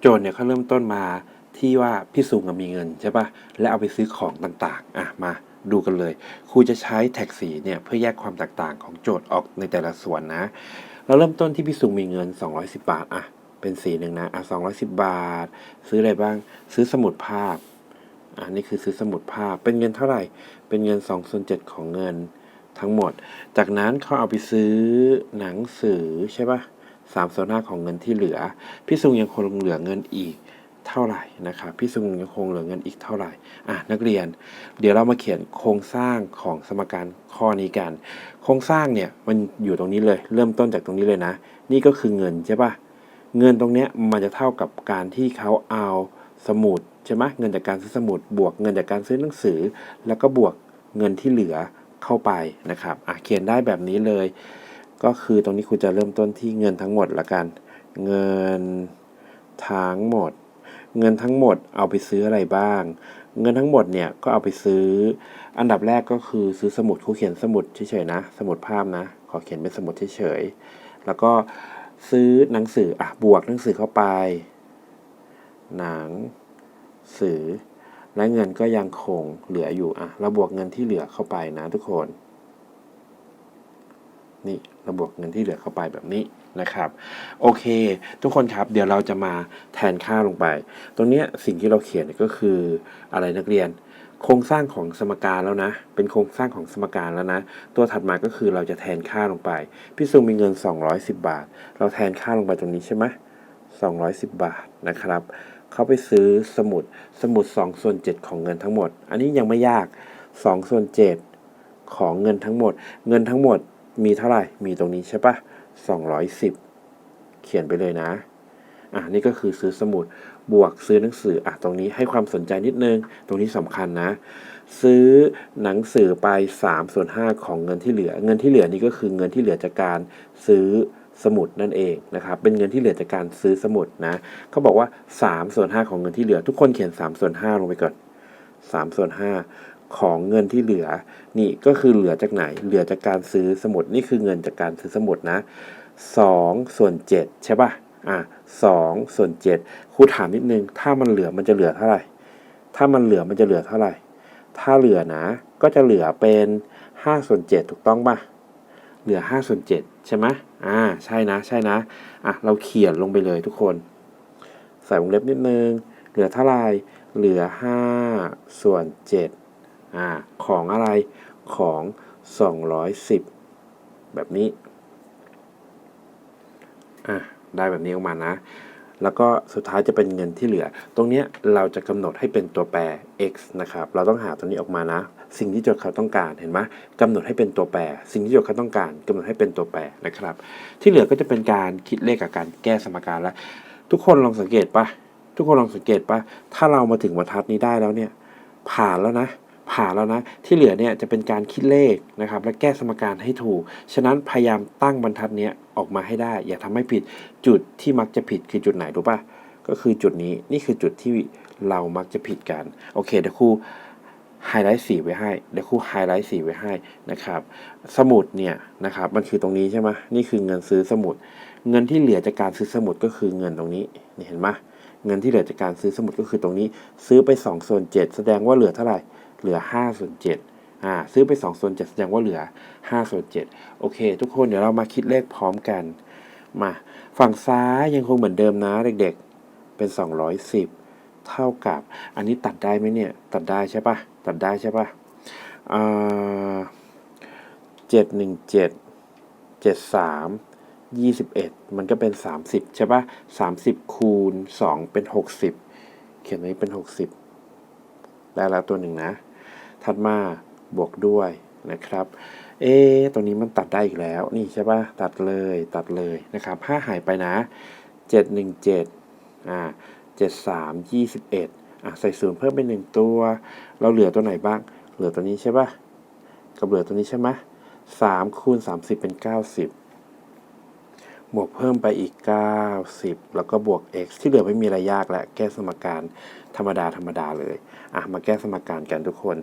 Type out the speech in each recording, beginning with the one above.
โจนเนี่ยเขาเริ่มต้นมาที่ว่าพี่สุงมีเงินใช่ปะ่ะ และเอาไปซื้อของต่างๆ อะมาดูกันเลย ครูจะใช้แท็กสีเนี่ยเพื่อแยกความแตกต่างของโจทย์ออกในแต่ละส่วนนะ เราเริ่มต้นที่พี่สุงมีเงิน 210 บาทอะเป็นสีหนึ่งนะอะ210 บาท ซื้ออะไรบ้าง ซื้อสมุดภาพอะนี่คือซื้อสมุดภาพ เป็นเงินเท่าไหร่ เป็นเงิน2ส่วน7ของเงินทั้งหมด จากนั้นเขาเอาไปซื้อหนังสือใช่ปะ่ะ ส3ส่วน5ของเงินที่เหลือ พี่ซุงยังคงเหลือเงินอีกเท่าไหร่นะครับ พี่ซุงยังคงเหลือเงินอีกเท่าไหร่อะนักเรียน เดี๋ยวเรามาเขียนโครงสร้างของสมการข้อนี้กัน โครงสร้างเนี่ยมันอยู่ตรงนี้เลย เริ่มต้นจากตรงนี้เลยนะ นี่ก็คือเงินใช่ปะเงินตรงเนี้ยมันจะเท่ากับการที่เขาเอาสมุดใช่ไหมเงินจากการซื้อสมุด บวกเงินจากการซื้อหนังสือ แล้วก็บวกเงินที่เหลือเข้าไปนะครับอะเขียนได้แบบนี้เลย ก็คือตรงนี้คุณจะเริ่มต้นที่เงินทั้งหมดละกัน เงินทั้งหมด เงินทั้งหมดเอาไปซื้ออะไรบ้าง เงินทั้งหมดเนี่ยก็เอาไปซื้อ อันดับแรกก็คือซื้อสมุดครูเขียนสมุดเฉยๆนะ สมุดภาพนะ ขอเขียนเป็นสมุดเฉยๆแล้วก็ซื้อหนังสืออะบวกหนังสือเข้าไป หนังสือและเงินก็ยังคงเหลืออยู่อะเราบวกเงินที่เหลือเข้าไปนะทุกคน นี่เราบวกเงินที่เหลือเข้าไปแบบนี้นะครับ โอเค ทุกคนครับเดี๋ยวเราจะมาแทนค่าลงไป ตรงนี้สิ่งที่เราเขียนก็คืออะไรนักเรียน โครงสร้างของสมการแล้วนะ เป็นโครงสร้างของสมการแล้วนะ ตัวถัดมาก็คือเราจะแทนค่าลงไป พี่ซุงมีเงิน 210 บาท เราแทนค่าลงไปตรงนี้ใช่ไหม210 บาทนะครับ เขาไปซื้อสมุดสมุด2ส่วน7ของเงินทั้งหมด อันนี้ยังไม่ยาก2ส่วน7ของเงินทั้งหมด เงินทั้งหมด มีเท่าไหร่ มีตรงนี้ใช่ปะ210 เขียนไปเลยนะ อะนี่ก็คือซื้อสมุด บวกซื้อหนังสือ อะตรงนี้ให้ความสนใจนิดนึง ตรงนี้สำคัญนะ ซื้อหนังสือไป3ส่วน5ของเงินที่เหลือ เงินที่เหลือนี่ก็คือเงินที่เหลือจากการซื้อสมุดนั่นเองนะครับ เป็นเงินที่เหลือจากการซื้อสมุดนะเขาบอกว่า3ส่วน5ของเงินที่เหลือ ทุกคนเขียน3ส่วน5ลงไปก่อน3ส่วน5 ของเงินที่เหลือ นี่ก็คือเหลือจากไหน เหลือจากการซื้อสมุดนี่คือเงินจากการซื้อสมุดนะ2ส่วน7ใช่ป่ะอะสองส่วนเจ็ดครูถามนิดนึง ถ้ามันเหลือมันจะเหลือเท่าไหร่ ถ้ามันเหลือมันจะเหลือเท่าไหร่ ถ้าเหลือนะ ก็จะเหลือเป็นห้าส่วนเจ็ดถูกต้องป่ะเหลือห้าส่วนเจ็ดใช่ไหมอ่าใช่นะใช่นะอะเราเขียนลงไปเลยทุกคน ใส่วงเล็บนิดนึง เหลือเท่าไหร่เหลือห้าส่วนเจ็ด อ่าของอะไรของสองร้อยสิบแบบนี้อะได้แบบนี้ออกมานะ แล้วก็สุดท้ายจะเป็นเงินที่เหลือ ตรงเนี้ยเราจะกำหนดให้เป็นตัวแปร x นะครับ เราต้องหาตัวนี้ออกมานะ สิ่งที่โจทย์เขาต้องการเห็นไหมกำหนดให้เป็นตัวแปร สิ่งที่โจทย์เขาต้องการกำหนดให้เป็นตัวแปรนะครับ ที่เหลือก็จะเป็นการคิดเลขกับการแก้สมการแล้ว ทุกคนลองสังเกตปะทุกคนลองสังเกตปะถ้าเรามาถึงบรรทัดนี้ได้แล้วเนี่ย ผ่านแล้วนะ ผ่านแล้วนะ ที่เหลือเนี่ยจะเป็นการคิดเลขนะครับ และแก้สมการให้ถูก ฉะนั้นพยายามตั้งบรรทัดเนี้ยออกมาให้ได้ อย่าทำให้ผิดจุดที่มักจะผิดคือจุดไหนรู้ป่ะก็คือจุดนี้นี่คือจุดที่เรามักจะผิดกัน โอเคเดี๋ยวครูไฮไลท์สีไว้ให้เดี๋ยวครูไฮไลท์สีไว้ให้นะครับ สมุดเนี่ยนะครับมันคือตรงนี้ใช่ไหมนี่คือเงินซื้อสมุด เงินที่เหลือจากการซื้อสมุดก็คือเงินตรงนี้นี่เห็นไหมเงินที่เหลือจากการซื้อสมุดก็คือตรงนี้ ซื้อไป2ส่วน7แสดงว่าเหลือเท่าไหร่ เหลือ5ส่วน7อ่าซื้อไป2ส่วน7แสดงว่าเหลือ5ส่วน7โอเค ทุกคนเดี๋ยวเรามาคิดเลขพร้อมกัน มาฝั่งซ้ายยังคงเหมือนเดิมนะเด็กๆ เป็น 210 เท่ากับ อันนี้ตัดได้ไหมเนี่ย ตัดได้ใช่ปะตัดได้ใช่ปะอ่าเจ็ดหนึ่งเจ็ดเจ็ดสามยี่สิบเอ็ดมันก็เป็นสามสิบใช่ปะสามสิบคูณสองเป็นหกสิบเขียนไว้เป็นหกสิบได้แล้วตัวหนึ่งนะ ถัดมาบวกด้วยนะครับ เอตรงนี้มันตัดได้อีกแล้ว นี่ใช่ปะตัดเลย ตัดเลยนะครับห้าหายไปนะเจ็ดหนึ่งเจ็ดอ่าเจ็ดสามยี่สิบเอ็ดอะใส่ศูนย์เพิ่มไปหนึ่งตัว เราเหลือตัวไหนบ้าง เหลือตัวนี้ใช่ปะกับเหลือตัวนี้ใช่ไหมสามคูณสามสิบเป็นเก้าสิบบวกเพิ่มไปอีก 90 แล้วก็บวก x ที่เหลือไม่มีอะไรยากและแก้สมการธรรมดาธรรมดาเลย อะ มาแก้สมการกันทุกคน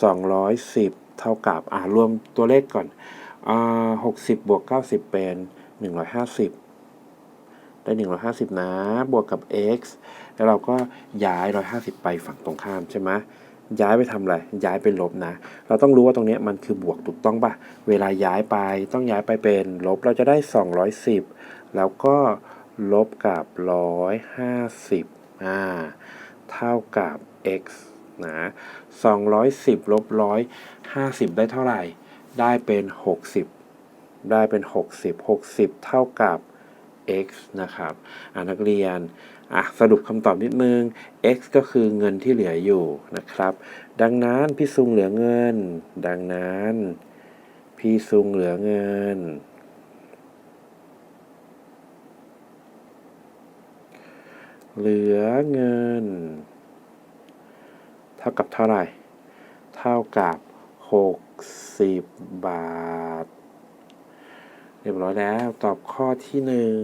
210 เท่ากับอะรวมตัวเลขก่อนอ่า60 บวก 90 เป็น 150 ได้ 150 นะ บวกกับ x แล้วเราก็ย้าย 150 ไปฝั่งตรงข้ามใช่ไหมย้ายไปทำอะไร ย้ายเป็นลบนะ เราต้องรู้ว่าตรงนี้มันคือบวกถูกต้องป่ะ เวลาย้ายไปต้องย้ายไปเป็นลบ เราจะได้ 210 แล้วก็ลบกับ 150 อ่า เท่ากับ x นะ210ลบ150 ได้เท่าไหร่ ได้เป็น 60 ได้เป็น 60 60 เท่ากับ x นะครับอ่านักเรียนอะสรุปคำตอบนิดนึง x ก็คือเงินที่เหลืออยู่นะครับ ดังนั้นพี่ซุงเหลือเงิน ดังนั้น พี่ซุงเหลือเงิน เหลือเงิน ท่ากับเท่าไหร่ เท่ากับ 60 บาท เรียบร้อยแล้วตอบข้อที่หนึ่ง